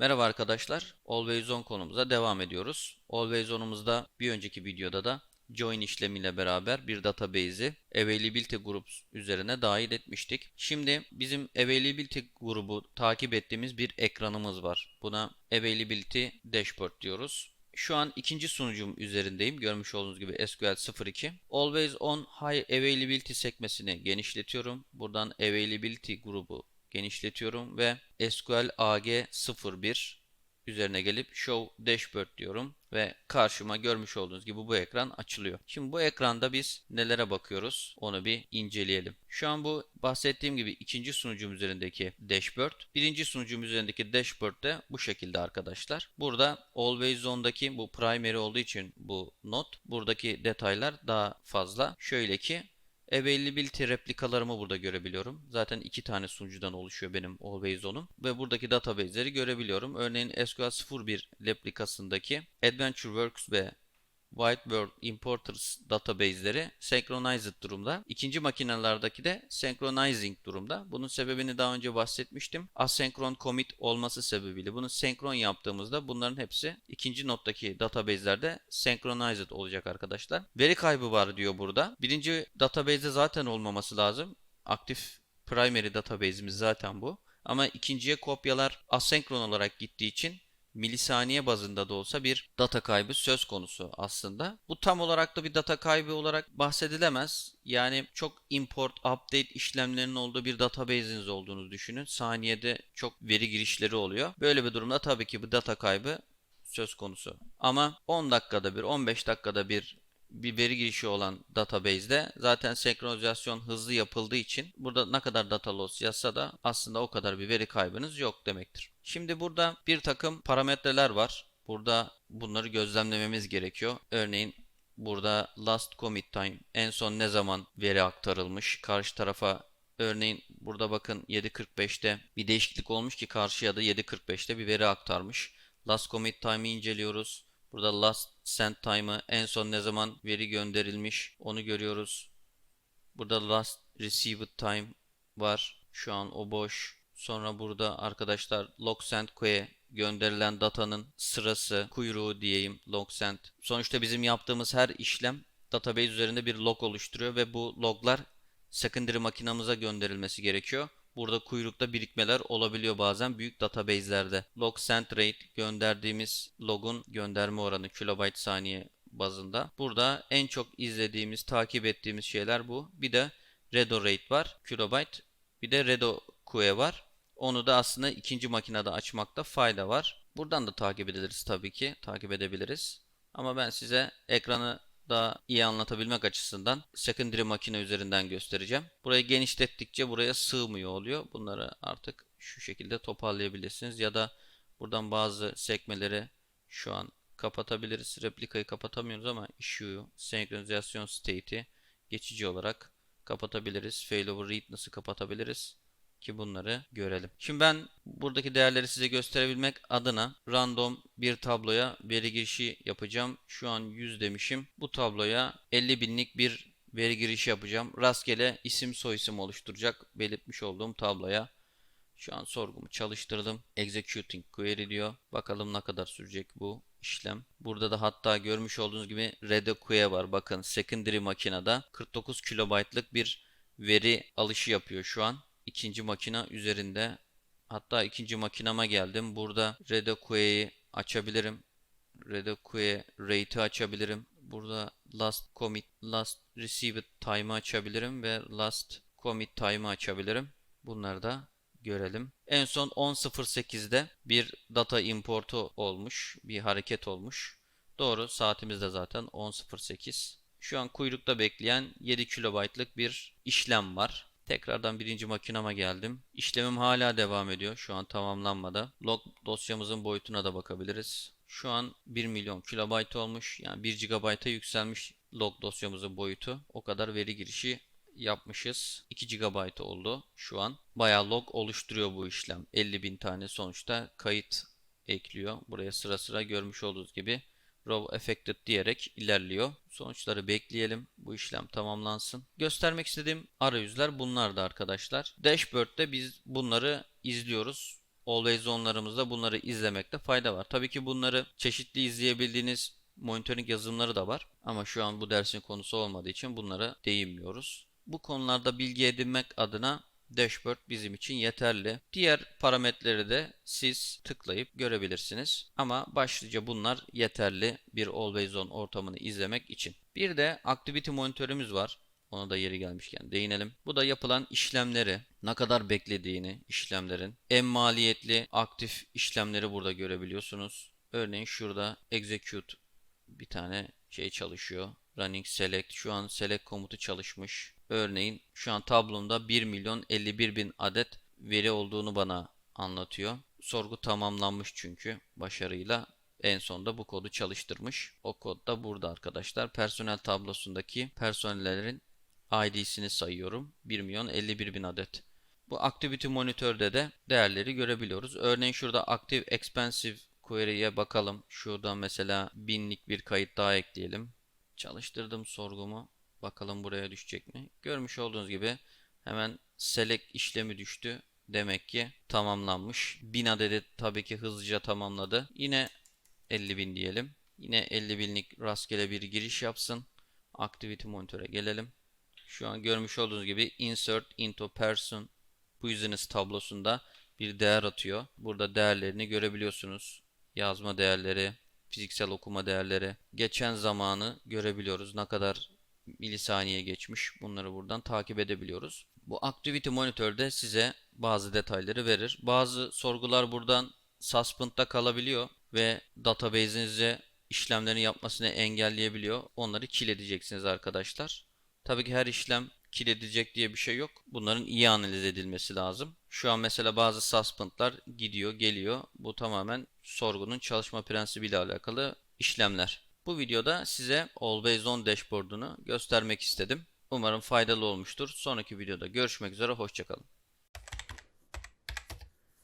Merhaba arkadaşlar. Always On konumuza devam ediyoruz. Always On'umuzda bir önceki videoda da join işlemiyle beraber bir database'i availability groups üzerine dahil etmiştik. Şimdi bizim availability grubu takip ettiğimiz bir ekranımız var. Buna availability dashboard diyoruz. Şu an ikinci sunucum üzerindeyim. Görmüş olduğunuz gibi SQL 02. Always on high availability sekmesini genişletiyorum. Buradan availability grubu genişletiyorum ve SQL AG 01 üzerine gelip Show Dashboard diyorum ve karşıma görmüş olduğunuz gibi bu ekran açılıyor. Şimdi bu ekranda biz nelere bakıyoruz onu bir inceleyelim. Şu an bu bahsettiğim gibi ikinci sunucum üzerindeki dashboard. Birinci sunucum üzerindeki dashboard de bu şekilde arkadaşlar. Burada Always On'daki bu primary olduğu için bu not. Buradaki detaylar daha fazla. Şöyle ki Availability replikalarımı burada görebiliyorum. Zaten iki tane sunucudan oluşuyor benim Always On'um. Ve buradaki database'leri görebiliyorum. Örneğin SQL 01 replikasındaki Adventure Works ve White World Importers database'leri synchronized durumda. İkinci makinelerdeki de synchronizing durumda. Bunun sebebini daha önce bahsetmiştim. Asenkron commit olması sebebiyle bunu senkron yaptığımızda bunların hepsi ikinci nottaki database'lerde synchronized olacak arkadaşlar. Veri kaybı var diyor burada. Birinci database'de zaten olmaması lazım. Aktif primary database'imiz zaten bu. Ama ikinciye kopyalar asenkron olarak gittiği için milisaniye bazında da olsa bir data kaybı söz konusu aslında. Bu tam olarak da bir data kaybı olarak bahsedilemez. Yani çok import, update işlemlerinin olduğu bir database'iniz olduğunu düşünün. Saniyede çok veri girişleri oluyor. Böyle bir durumda tabii ki bu data kaybı söz konusu. Ama 10 dakikada bir, 15 dakikada bir bir veri girişi olan database'de zaten senkronizasyon hızlı yapıldığı için burada ne kadar data loss yazsa da aslında o kadar bir veri kaybınız yok demektir. Şimdi burada bir takım parametreler var. Burada bunları gözlemlememiz gerekiyor. Örneğin burada last commit time en son ne zaman veri aktarılmış karşı tarafa Örneğin burada bakın 7.45'te bir değişiklik olmuş ki karşıya da 7.45'te bir veri aktarmış. Last commit time'ı inceliyoruz. Burada last send time'ı en son ne zaman veri gönderilmiş onu görüyoruz. Burada last received time var. Şu an o boş. Sonra burada arkadaşlar log send queue gönderilen datanın sırası, kuyruğu diyeyim log send. Sonuçta bizim yaptığımız her işlem database üzerinde bir log oluşturuyor ve bu loglar secondary makinamıza gönderilmesi gerekiyor. Burada kuyrukta birikmeler olabiliyor bazen büyük database'lerde. Log send rate gönderdiğimiz logun gönderme oranı kilobayt saniye bazında. Burada en çok izlediğimiz, takip ettiğimiz şeyler bu. Bir de redo rate var, kilobayt. Bir de redo queue var. Onu da aslında ikinci makinede açmakta fayda var. Buradan da takip ediliriz tabii ki. Takip edebiliriz. Ama ben size ekranı daha iyi anlatabilmek açısından secondary makine üzerinden göstereceğim. Burayı genişlettikçe buraya sığmıyor oluyor. Bunları artık şu şekilde toparlayabilirsiniz ya da buradan bazı sekmeleri şu an kapatabiliriz. Replikayı kapatamıyoruz ama issue, senkronizasyon state'i geçici olarak kapatabiliriz. Failover read nasıl kapatabiliriz? Ki bunları görelim. Şimdi ben buradaki değerleri size gösterebilmek adına random bir tabloya veri girişi yapacağım. Şu an 100 demişim. Bu tabloya 50 binlik bir veri girişi yapacağım. Rastgele isim soyisim oluşturacak belirtmiş olduğum tabloya. Şu an sorgumu çalıştırdım. Executing query diyor. Bakalım ne kadar sürecek bu işlem. Burada da hatta görmüş olduğunuz gibi redo queue var. Bakın secondary makinede 49 kilobaytlık bir veri alışı yapıyor şu an ikinci makina üzerinde. Hatta ikinci makinama geldim. Burada Redoque'yi açabilirim. Redoque rate'i açabilirim. Burada last commit, last received time'ı açabilirim ve last commit time'ı açabilirim. Bunları da görelim. En son 10.08'de bir data importu olmuş. Bir hareket olmuş. Doğru saatimiz de zaten 10.08. Şu an kuyrukta bekleyen 7 kilobaytlık bir işlem var. Tekrardan birinci makinama geldim. İşlemim hala devam ediyor. Şu an tamamlanmadı. Log dosyamızın boyutuna da bakabiliriz. Şu an 1 milyon kilobayt olmuş. Yani 1 GB'a yükselmiş log dosyamızın boyutu. O kadar veri girişi yapmışız. 2 GB oldu şu an. Bayağı log oluşturuyor bu işlem. 50 bin tane sonuçta kayıt ekliyor. Buraya sıra sıra görmüş olduğunuz gibi row affected diyerek ilerliyor. Sonuçları bekleyelim. Bu işlem tamamlansın. Göstermek istediğim arayüzler bunlardı arkadaşlar. Dashboard'de biz bunları izliyoruz. Always on'larımızda bunları izlemekte fayda var. Tabii ki bunları çeşitli izleyebildiğiniz monitoring yazılımları da var. Ama şu an bu dersin konusu olmadığı için bunlara değinmiyoruz. Bu konularda bilgi edinmek adına dashboard bizim için yeterli. Diğer parametreleri de siz tıklayıp görebilirsiniz. Ama başlıca bunlar yeterli bir always on ortamını izlemek için. Bir de activity monitörümüz var. Ona da yeri gelmişken değinelim. Bu da yapılan işlemleri, ne kadar beklediğini işlemlerin, en maliyetli aktif işlemleri burada görebiliyorsunuz. Örneğin şurada execute bir tane şey çalışıyor. Running select. Şu an select komutu çalışmış. Örneğin şu an tablomda 1 milyon 51 bin adet veri olduğunu bana anlatıyor. Sorgu tamamlanmış çünkü başarıyla. En sonda bu kodu çalıştırmış. O kod da burada arkadaşlar. Personel tablosundaki personellerin ID'sini sayıyorum. 1 milyon 51 bin adet. Bu Activity Monitör'de de değerleri görebiliyoruz. Örneğin şurada Active Expensive Query'ye bakalım. Şurada mesela binlik bir kayıt daha ekleyelim. Çalıştırdım sorgumu. Bakalım buraya düşecek mi? Görmüş olduğunuz gibi hemen select işlemi düştü. Demek ki tamamlanmış. 1000 adedi tabii ki hızlıca tamamladı. Yine 50 bin diyelim. Yine 50 binlik rastgele bir giriş yapsın. Activity Monitor'a gelelim. Şu an görmüş olduğunuz gibi insert into person business tablosunda bir değer atıyor. Burada değerlerini görebiliyorsunuz. Yazma değerleri, fiziksel okuma değerleri, geçen zamanı görebiliyoruz. Ne kadar milisaniye geçmiş bunları buradan takip edebiliyoruz. Bu Activity Monitör'de size bazı detayları verir. Bazı sorgular buradan suspend'da kalabiliyor ve database'inize işlemlerini yapmasını engelleyebiliyor. Onları kill edeceksiniz arkadaşlar. Tabii ki her işlem kill edecek diye bir şey yok. Bunların iyi analiz edilmesi lazım. Şu an mesela bazı suspend'lar gidiyor, geliyor. Bu tamamen sorgunun çalışma prensibiyle alakalı işlemler. Bu videoda size Always On dashboard'unu göstermek istedim. Umarım faydalı olmuştur. Sonraki videoda görüşmek üzere, hoşçakalın.